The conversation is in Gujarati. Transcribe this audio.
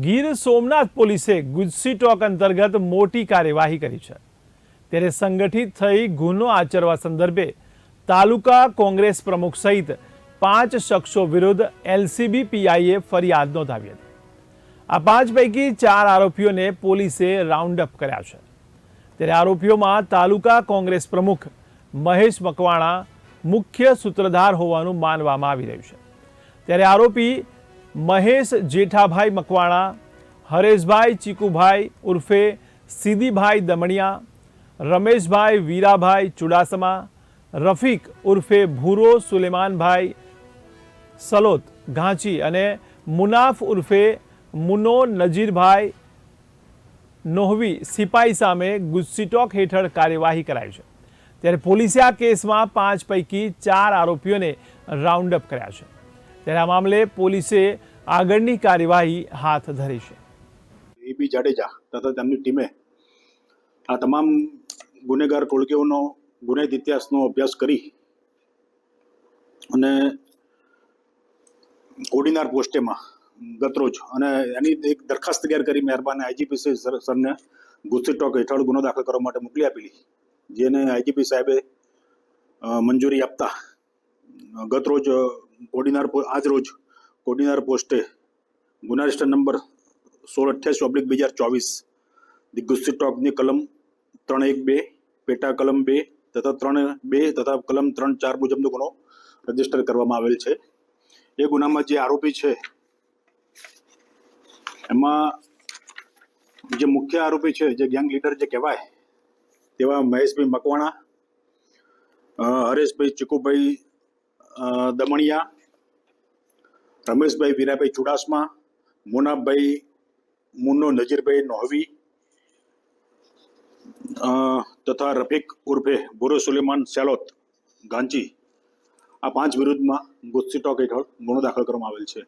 ગીર સોમનાથ પોલીસે ગુજસી ટોક અંતર્ગત મોટી કાર્યવાહી કરી છે. ત્યારે સંગઠિત થઈ ગુનો આચરવા સંદર્ભે તાલુકા કોંગ્રેસ પ્રમુખ સહિત પાંચ શખ્સો વિરુદ્ધ એલસીબી પીઆઈએ ફરિયાદ નોંધાવી હતી. આ પાંચ પૈકી ચાર આરોપીઓને પોલીસે રાઉન્ડ અપ કર્યા છે. ત્યારે આરોપીઓમાં તાલુકા કોંગ્રેસ પ્રમુખ મહેશ મકવાણા મુખ્ય સૂત્રધાર હોવાનું માનવામાં આવી રહ્યું છે. ત્યારે આરોપી મહેશ જેઠાભાઈ મકવાણા, હરેશભાઈ ચીકુભાઈ ઉર્ફે સીદીભાઈ દમણિયા, રમેશભાઈ વીરાભાઈ ચુડાસમા, રફીક ઉર્ફે ભૂરો સુલેમાનભાઈ સલોત ઘાંચી અને મુનાફ ઉર્ફે મુનો નજીરભાઈ નોહવી સિપાઈ સામે ગુસ્સીટોક હેઠળ કાર્યવાહી કરાઈ છે. ત્યારે પોલીસે આ કેસમાં પાંચ પૈકી ચાર આરોપીઓને રાઉન્ડ અપ કર્યા છે. ત્યારે આ મામલે પોલીસે આગળની કાર્યવાહી હાથ ધરી છે. એબી જાડેજા તથા તેમની ટીમે આ તમામ ગુનેગાર ટોળકીઓનો ગુનેદ ઇતિહાસનો અભ્યાસ કરી અને કોડીનાર પોસ્ટેમાં ગતરોજ અને એની એક દરખાસ્ત તૈયાર કરી મહેરબાને આઈજીપી સરને ગુસ્સી ટોક હેઠળ ગુનો દાખલ કરવા માટે મોકલી આપેલી, જેને આઈજીપી સાહેબે મંજૂરી આપતા ગતરોજ કોડીનાર આજ રોજ કોડીનાર પોસ્ટે ગુના રજિસ્ટર નંબર સોળ અઠ્યાસી ઓબ્લિક બે હજાર ચોવીસ, ધી ગુસ્સી ટોકની કલમ ત્રણ એક બે, પેટા કલમ બે તથા ત્રણ બે તથા કલમ ત્રણ ચાર મુજબનો ગુનો રજિસ્ટર કરવામાં આવેલ છે. એ ગુનામાં જે આરોપી છે, એમાં જે મુખ્ય આરોપી છે, જે ગેંગ લીડર જે કહેવાય, તેવા મહેશભાઈ મકવાણા હરેશભાઈ ચીકુભાઈ દમણિયા, રમેશભાઈ વીરાભાઈ ચુડાસમા, મુનાભાઈ મુન્નો, નજીરભાઈ નોહવી તથા રફીક ઉર્ફે બુરો સુલેમાન સેલોત ગાંચી આ પાંચ વિરુદ્ધમાં ગુસ્સી ટોક હેઠળ ગુનો દાખલ કરવામાં આવેલ છે.